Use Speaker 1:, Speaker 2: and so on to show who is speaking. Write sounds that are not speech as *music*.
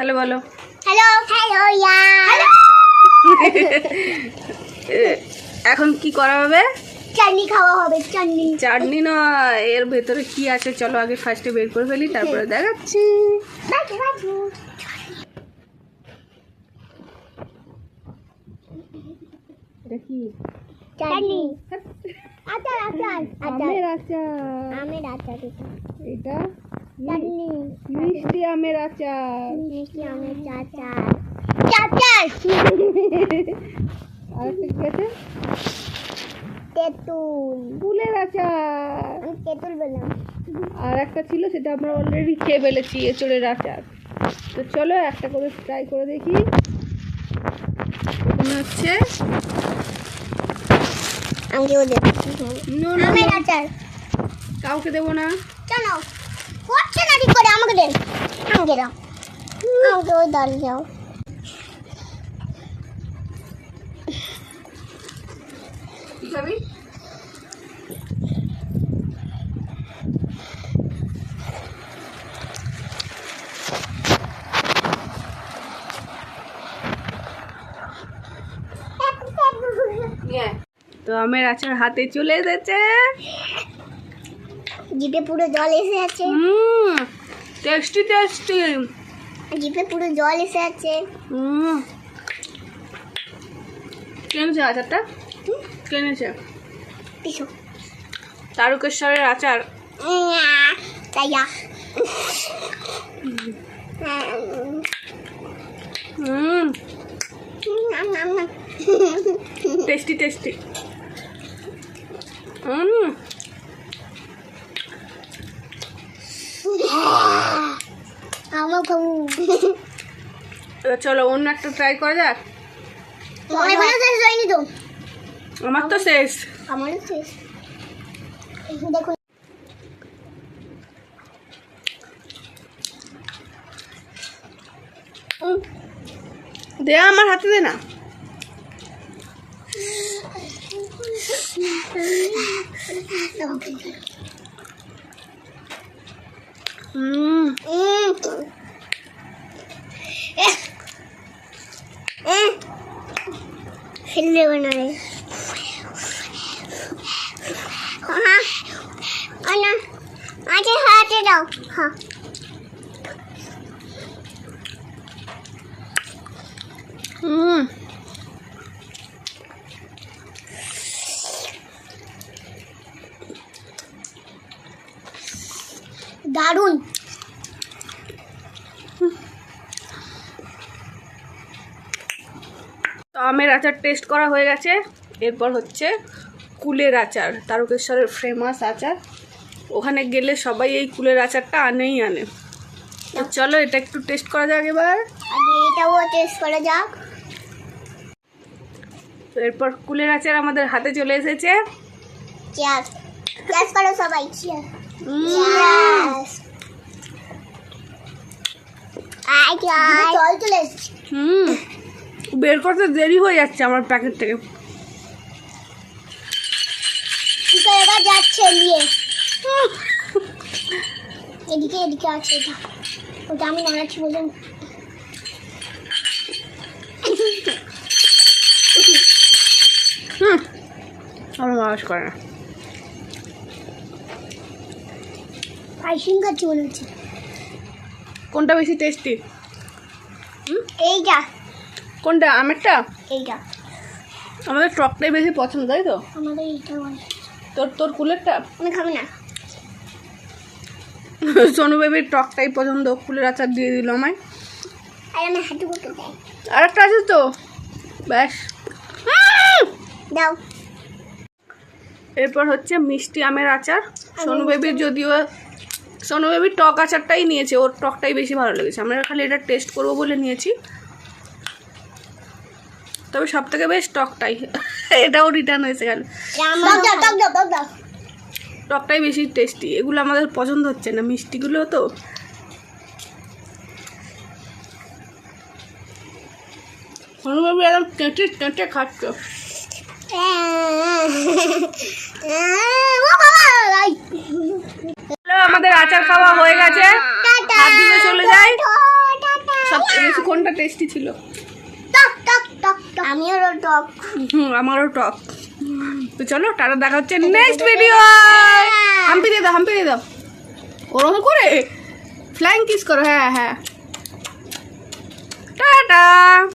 Speaker 1: Hello বলো।
Speaker 2: Hello hello ইয়া
Speaker 1: এখন কি করা হবে?
Speaker 2: চাটনি খাওয়া হবে চাটনি।
Speaker 1: চাটনি নয় এর ভেতরে কি আছে চলো আগে ফার্স্টে বের করে ফেলি তারপরে দেখাচ্ছি।
Speaker 2: চাটনি। *laughs* আচার আচার আচার।
Speaker 1: আমের আচার।
Speaker 2: আমের আচার এটা? চাটনি
Speaker 1: মিষ্টি আমের আচার।
Speaker 2: মিষ্টি আমের চাচার চাচার
Speaker 1: আর কি আছে?
Speaker 2: তেঁতুল।
Speaker 1: ফুলের আচার।
Speaker 2: আমি তেঁতুল বললাম।
Speaker 1: আর একটা ছিল সেটা আমরা অলরেডি খেয়ে ফেলেছি এঁচড়ের আচার। তো চলো একটা করে ট্রাই করে দেখি। প্রথমে হচ্ছে
Speaker 2: আমি দেব। আচার।
Speaker 1: কাউকে দেবো না।
Speaker 2: চলো হচ্ছে না ঠিক করে আমাকে দেন দাও আমাকে ওই দাঁড়িয়ে যাও।
Speaker 1: তো আমের আচার হাতে চলে এসেছে।
Speaker 2: জিপে পুরো জল এসে আছে।
Speaker 1: হুম। Tasty tasty.
Speaker 2: জিপে পুরো জল এসে আছে।
Speaker 1: হুম। কেনেছে আচারটা? কেনেছে
Speaker 2: পিছু
Speaker 1: তারকেশ্বরের আচার।
Speaker 2: তাইয়া
Speaker 1: হুম। Tasty tasty. হুম
Speaker 2: আমার খাব
Speaker 1: এবার চলো অন্য একটা ট্রাই করা যাক।
Speaker 2: মনে শেষ হয়নি তো।
Speaker 1: আমার তো শেষ।
Speaker 2: আমারও শেষ। দেখুন
Speaker 1: দে আমার হাতে দে না। হুম
Speaker 2: ফেলে দেবো না রে আনা আজকে হাতে দাও হ্যাঁ।
Speaker 1: হুম
Speaker 2: দারুণ।
Speaker 1: আমের আচার টেস্ট করা হয়ে গেছে। এরপর হচ্ছে কুলের আচার তারকেশ্বরের ফেমাস আচার। ওখানে গেলে সবাই এই কুলের আচারটা আনেই আনে। তো চলো এটা একটু টেস্ট করা যাক এবার।
Speaker 2: এটাও টেস্ট করা যাক।
Speaker 1: তো এরপর কুলের আচার আমাদের হাতে চলে এসেছে।
Speaker 2: করো সবাই
Speaker 1: হুম। বের করতে দেরি হয়ে যাচ্ছে আমার প্যাকেট থেকে।
Speaker 2: যাচ্ছে নিয়ে এদিকে এদিকে আছে এটা। ওটা আমি নাড়াচ্ছি বললাম
Speaker 1: হুম আমার মাস করে না।
Speaker 2: আইসিং খাচ্ছি মনে হচ্ছে।
Speaker 1: কোনটা বেশি টেস্টি
Speaker 2: এইটা।
Speaker 1: কোনটা? আমেরটা
Speaker 2: এইটা।
Speaker 1: আমাদের টকটাই বেশি পছন্দ তাই তো?
Speaker 2: আমাদের এইটা
Speaker 1: তোর তোর কুলেরটা?
Speaker 2: আমি খাব না।
Speaker 1: সোনু বেবির টকটাই পছন্দ ফুলের আচার দিয়ে দিল আমায়।
Speaker 2: আর
Speaker 1: একটা আছে তো? ব্যাস।
Speaker 2: দাও।
Speaker 1: এরপর হচ্ছে মিষ্টি আমের আচার। সোনু বেবির যদিও সোনু বেবির টক আচারটাই নিয়েছে ওর টকটাই বেশি ভালো লেগেছে। আমরা খালি এটা টেস্ট করব বলে নিয়েছি। তবে সব থেকে বেশ টকটাই। এটাও রিটার্ন হয়েছে
Speaker 2: দাও
Speaker 1: টকটাই বেশি টেস্টি এগুলো আমাদের পছন্দ হচ্ছে না। মিষ্টিগুলো তো। সোনু একদম টেঁটে টেঁটে খাচ্ছ। আমাদের আচার খাওয়া হয়ে গেছে। চলে যাই। সব বেশি কোনটা টেস্টি ছিল।
Speaker 2: আমিও টক।
Speaker 1: হুম আমারও টক। তো চলো টাটা দেখা হচ্ছে নেক্সট ভিডিও হাম্পি দিয়ে দাও হাম্পি দিয়ে দাও। ওরম করে? ফ্লাইং কিস করো হ্যাঁ হ্যাঁ। টাটা।